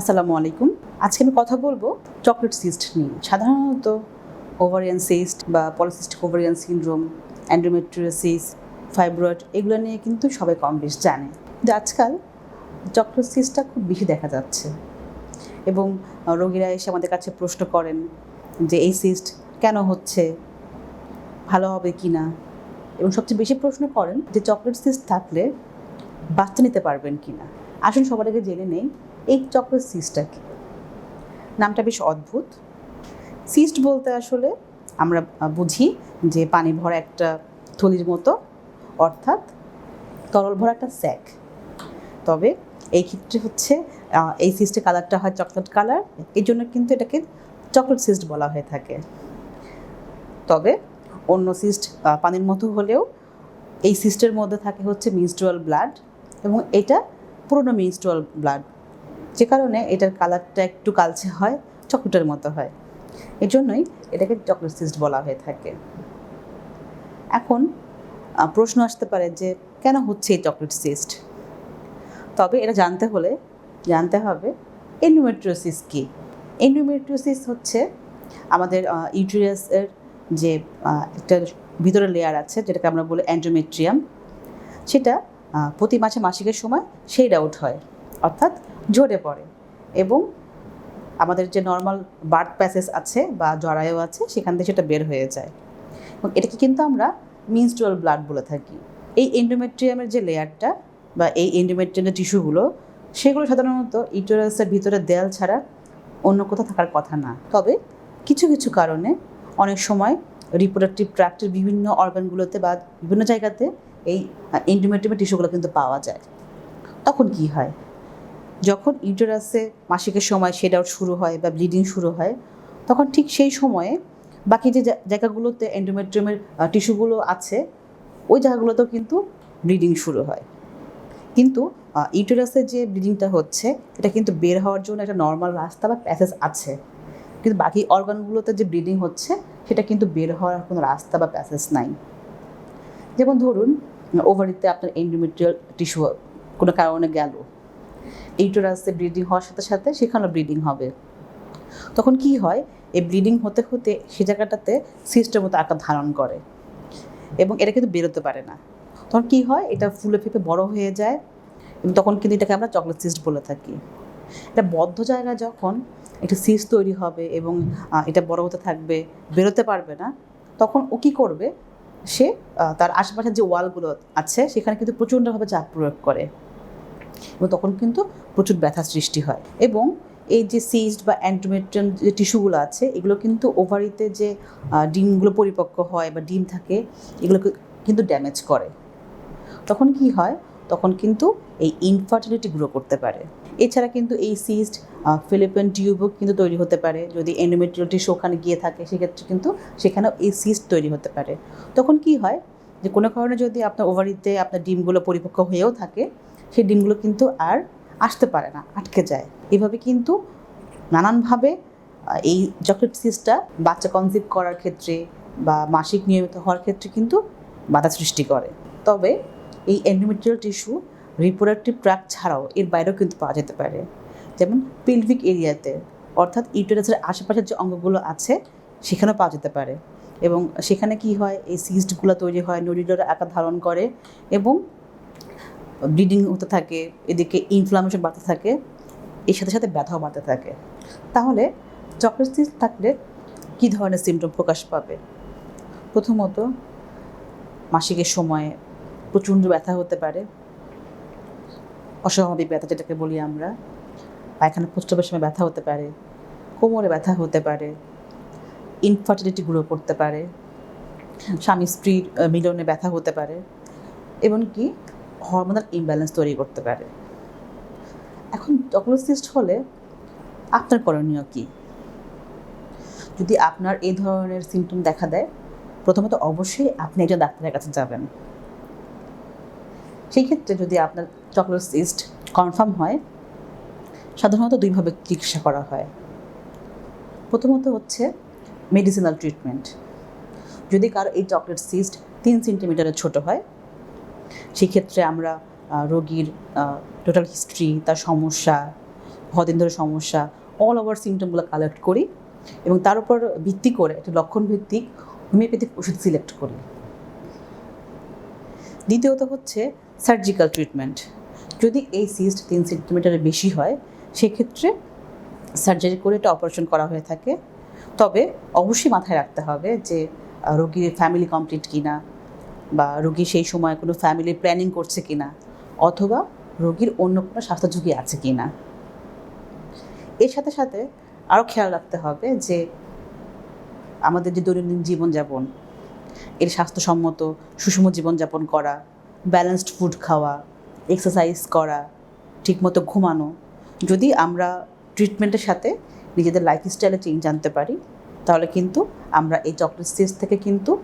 আসসালামু আলাইকুম। আজকে আমি কথা বলব চকলেট সিস্ট নিয়ে। সাধারণত ওভারিয়ান সিস্ট বা polycystic ovarian syndrome and endometriosis fibroid এগুলো নিয়ে কিন্তু সবাই কম বেশ জানে। কিন্তু আজকাল চকলেট সিস্টটা খুব বেশি দেখা যাচ্ছে এবং রোগীরা এসে আমাদের কাছে প্রশ্ন করেন যে, এই সিস্ট কেন হচ্ছে? ভালো হবে কি না? এবং সবচেয়ে বেশি প্রশ্ন করেন যে চকলেট সিস্ট থাকলে বাচ্চা নিতে পারবেন কি না? আসুন সবার আগে জেনে নেই এই চকলেট সিস্টটা কি নামটা বেশ অদ্ভুত। সিস্ট বলতে আসলে আমরা বুঝি যে পানি ভরা একটা থলির মতো, অর্থাৎ তরল ভরা একটা স্যাক তবে এই ক্ষেত্রে হচ্ছে এই সিস্টের কালারটা হয় চকলেট কালার এই জন্য কিন্তু এটাকে চকলেট সিস্ট বলা হয়ে থাকে। তবে অন্য সিস্ট পানির মতো হলেও এই সিস্টের মধ্যে থাকে হচ্ছে মিনস্ট্রুয়াল ব্লাড এবং এটা পুরনো মিনস্ট্রুয়াল ব্লাড যে কারণে এটার কালারটা একটু কালচে হয়, চকলেটের মতো হয়। এই জন্যই এটাকে চকলেট সিস্ট বলা হয়ে থাকে। এখন প্রশ্ন আসতে পারে যে কেন হচ্ছে এই চকলেট সিস্ট তবে এটা জানতে হলে জানতে হবে এন্ডোমেট্রিওসিস কী? এন্ডোমেট্রিওসিস হচ্ছে আমাদের ইউটেরাসের যে একটা ভিতরে লেয়ার আছে, যেটাকে আমরা বলি অ্যান্ড্রোমেট্রিয়াম সেটা প্রতি মাসে মাসিকের সময় সেই আউট হয়। অর্থাৎ ঝরে পড়ে। এবং আমাদের যে নর্মাল বার্থ প্যাসেজ আছে বা জরায়ু আছে, সেখান থেকে সেটা বের হয়ে যায়। এবং এটাকে কিন্তু আমরা মিনস্ট্রুয়াল ব্লাড বলে থাকি। এই এন্ডোমেট্রিয়ামের যে লেয়ারটা বা এই এন্ডোমেট্রিয়ামের টিস্যুগুলো সেগুলো সাধারণত ইউটেরাসের ভিতরে দেয়াল ছাড়া অন্য কোথাও থাকার কথা না। তবে কিছু কিছু কারণে অনেক সময় রিপ্রোডাক্টিভ ট্র্যাক্টের বিভিন্ন অর্গানগুলোতে বা বিভিন্ন জায়গাতে এই এন্ডোমেট্রিয়ামের টিস্যুগুলো কিন্তু পাওয়া যায়। তখন কি হয়? যখন ইউটেরাসে মাসিকের সময় আউট শুরু হয় বা ব্লিডিং শুরু হয়, তখন ঠিক সেই সময়ে বাকি যে জায়গাগুলোতে এন্ডোমেট্রিয়ামের টিস্যুগুলো আছে, ওই জায়গাগুলোতেও কিন্তু ব্লিডিং শুরু হয়। কিন্তু ইউটেরাসে যে ব্লিডিংটা হচ্ছে, এটা কিন্তু বের হওয়ার জন্য একটা নর্মাল রাস্তা বা প্যাসেজ আছে। কিন্তু বাকি অর্গানগুলোতে যে ব্লিডিং হচ্ছে, সেটা কিন্তু বের হওয়ার কোনো রাস্তা বা প্যাসেজ নাই। যেমন ধরুন ওভারিতে আপনার এন্ডোমেট্রিয়াল টিস্যু কোনো কারণে গেল। ইউটেরাসে ব্লিডিং হওয়ার সাথে সাথে সেখানেও ব্লিডিং হবে। তখন কি হয়? এই ব্লিডিং হতে হতে সে জায়গাটাতে সিস্টের মতো আকার ধারণ করে এবং এটা কিন্তু বেরোতে পারে না। তখন কি হয়? এটা ফুলে ফেপে বড় হয়ে যায়। এবং তখন কিন্তু এটাকে আমরা চকলেট সিস্ট বলে থাকি। এটা বদ্ধ জায়গায় যখন একটা সিস্ট তৈরি হবে এবং এটা বড় হতে থাকবে, বেরোতে পারবে না, তখন ও কী করবে? সে তার আশেপাশের যে ওয়ালগুলো আছে, সেখানে কিন্তু প্রচণ্ডভাবে চাপ প্রয়োগ করে। এবং তখন কিন্তু প্রচুর ব্যথা সৃষ্টি হয়। এবং এই যে সিস্ট বা অ্যান্ড্রোমেট্রিয়াম যে টিস্যুগুলো আছে, এগুলো কিন্তু ওভারিতে যে ডিমগুলো পরিপক্ক হয় বা ডিম থাকে, এগুলোকে কিন্তু ড্যামেজ করে। তখন কি হয়? তখন কিন্তু এই ইনফার্টিলিটি গ্রো করতে পারে। এছাড়া কিন্তু এই সিস্ট ফিলিপিন টিউবও কিন্তু তৈরি হতে পারে। যদি এন্ডোমেট্রিয়াল টিস্যু ওখানে গিয়ে থাকে, সেক্ষেত্রে কিন্তু সেখানেও এই সিস্ট তৈরি হতে পারে। তখন কি হয়? যে কোনো কারণে যদি আপনার ওভারিতে আপনার ডিমগুলো পরিপক্ক হয়েও থাকে সেই ডিমগুলো কিন্তু আর আসতে পারে না, আটকে যায়। এভাবে কিন্তু নানানভাবে এই চকলেট সিস্টটা বাচ্চা কনসিভ করার ক্ষেত্রে বা মাসিক নিয়মিত হওয়ার ক্ষেত্রে কিন্তু বাধা সৃষ্টি করে। তবে এই এন্ডোমেট্রিয়াল টিস্যু রিপ্রোডাক্টিভ ট্র্যাক ছাড়াও এর বাইরেও কিন্তু পাওয়া যেতে পারে। যেমন পিলভিক এরিয়াতে অর্থাৎ ইউটেরাসের আশেপাশের যে অঙ্গগুলো আছে, সেখানেও পাওয়া যেতে পারে। এবং সেখানে কি হয়, এই সিস্টগুলো তৈরি হয় নড়িডোর আকার ধারণ করে এবং ব্লিডিং হতে থাকে, এদিকে ইনফ্লামেশন বাড়তে থাকে, এর সাথে সাথে ব্যথাও বাড়তে থাকে। তাহলে চকলেট থাকলে কী ধরনের সিমটম প্রকাশ পাবে? প্রথমত, মাসিকের সময়ে প্রচণ্ড ব্যথা হতে পারে। অস্বাভাবিক ব্যথা যেটাকে বলি আমরা। পায়খানা প্রস্রাবের সময় ব্যথা হতে পারে, কোমরে ব্যথা হতে পারে ইনফার্টিলিটি গ্রো করতে পারে, স্বামী স্ত্রীর মিলনে ব্যথা হতে পারে। এমনকি হরমোনাল ইমব্যালেন্স তৈরি করতে পারে। এখন চকলেট সিস্ট হলে আপনার করণীয় কী? যদি আপনার এই ধরনের সিমটম দেখা দেয়, প্রথমত অবশ্যই আপনি একজন ডাক্তারের কাছে যাবেন। সেই ক্ষেত্রে যদি আপনার চকলেট সিস্ট কনফার্ম হয়, সাধারণত দুইভাবে চিকিৎসা করা হয়। প্রথমত হচ্ছে মেডিসিনাল ট্রিটমেন্ট যদি কারও এই চকলেট সিস্ট তিন সেন্টিমিটারের ছোট হয় সেক্ষেত্রে আমরা রোগীর টোটাল হিস্ট্রি তার সমস্যা, কদিন ধরে সমস্যা অল ওভার সিমটমগুলো কালেক্ট করি এবং তার উপর ভিত্তি করে, একটা লক্ষণ ভিত্তিক হোমিওপ্যাথিক ওষুধ সিলেক্ট করি। দ্বিতীয়ত হচ্ছে সার্জিক্যাল ট্রিটমেন্ট যদি এই সিস্ট তিন সেন্টিমিটারের বেশি হয়, সেক্ষেত্রে সার্জারি করে এটা অপারেশন করা হয়ে থাকে। তবে অবশ্যই মাথায় রাখতে হবে যে রোগীর ফ্যামিলি কমপ্লিট কিনা বা রোগী সেই সময় কোনো ফ্যামিলি প্ল্যানিং করছে কি না অথবা রোগীর অন্য কোনো স্বাস্থ্য ঝুঁকি আছে কি না এর সাথে সাথে আরও খেয়াল রাখতে হবে যে আমাদের যে দৈনন্দিন জীবনযাপন, এর স্বাস্থ্যসম্মত, সুষম জীবনযাপন করা ব্যালেন্সড ফুড খাওয়া এক্সারসাইজ করা, ঠিকমতো ঘুমানো, যদি আমরা ট্রিটমেন্টের সাথে নিজেদের লাইফস্টাইলে চেঞ্জ আনতে পারি, তাহলে কিন্তু আমরা এই চকলেট সিস থেকে কিন্তু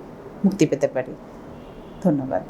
মুক্তি পেতে পারি। ধন্যবাদ।